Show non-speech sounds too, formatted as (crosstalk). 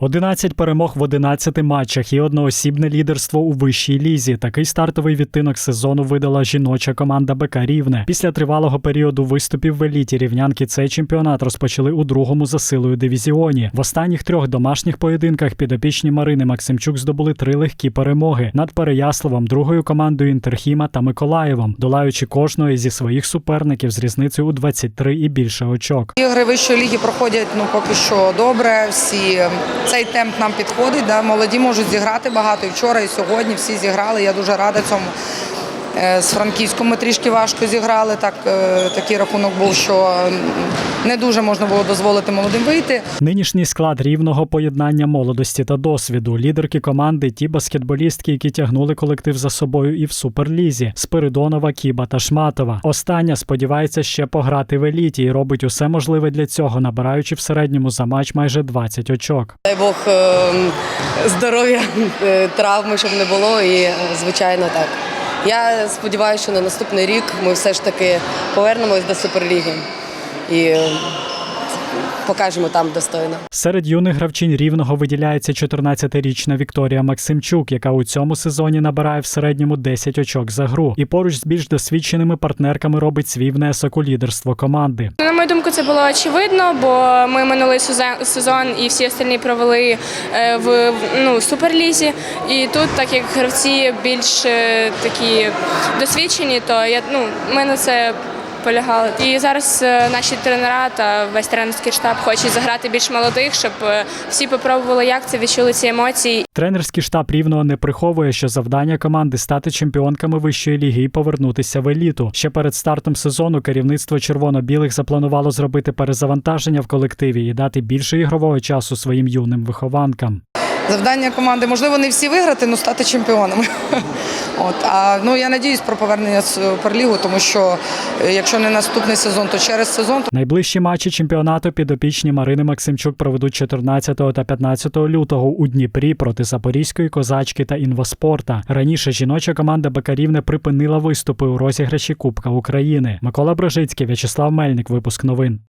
11 перемог в 11 матчах і одноосібне лідерство у вищій лізі. Такий стартовий відтинок сезону видала жіноча команда БК Рівне. Після тривалого періоду виступів в еліті рівнянки цей чемпіонат розпочали у другому за силою дивізіоні. В останніх трьох домашніх поєдинках підопічні Марини Максимчук здобули три легкі перемоги над Переяславом, другою командою Інтерхіма та Миколаєвом, долаючи кожного зі своїх суперників з різницею у 23 і більше очок. Ігри вищої ліги проходять ну поки що добре. Всі цей темп нам підходить. Да? Молоді можуть зіграти багато. І вчора, і сьогодні всі зіграли. Я дуже рада цьому. Е, З Франківськом ми трішки важко зіграли. Так е, такий рахунок був, що не дуже можна було дозволити молодим вийти. Нинішній склад рівного поєднання молодості та досвіду. Лідерки команди ті баскетболістки, які тягнули колектив за собою і в суперлізі Спиридонова, Кіба та Шматова. Остання сподівається ще пограти в еліті і робить усе можливе для цього, набираючи в середньому за матч майже 20 очок. Дай Бог е, здоров'я, е, травми, щоб не було, і звичайно так. Я сподіваюся, що на наступний рік ми все ж таки повернемось до Суперліги. І покажемо там достойно. Серед юних гравчинь рівного виділяється 14-річна Вікторія Максимчук, яка у цьому сезоні набирає в середньому 10 очок за гру, і поруч з більш досвідченими партнерками робить свій внесок у лідерство команди. На мою думку, це було очевидно, бо ми минулий сезон- сезон і всі остальні провели е, в ну, суперлізі. І тут, так як гравці більш е, такі досвідчені, то я ну ми на це полягали. І зараз е, наші тренера та весь тренерський штаб хочуть заграти більш молодих, щоб е, всі попробували, як це відчули ці емоції. Тренерський штаб рівного не приховує, що завдання команди стати чемпіонками вищої ліги і повернутися в еліту. Ще перед стартом сезону керівництво червоно-білих запланувало зробити перезавантаження в колективі і дати більше ігрового часу своїм юним вихованкам. Завдання команди, можливо, не всі виграти, але стати чемпіонами. (laughs) От а ну я надіюсь про повернення Суперлігу, тому що е, якщо не наступний сезон, то через сезон Найближчі матчі чемпіонату підопічні Марини Максимчук проведуть 14 та 15 лютого у Дніпрі проти Запорізької козачки та інваспорта. Раніше жіноча команда Бакарівне припинила виступи у розіграші Кубка України. Микола Брожицький, В'ячеслав Мельник. Випуск новин.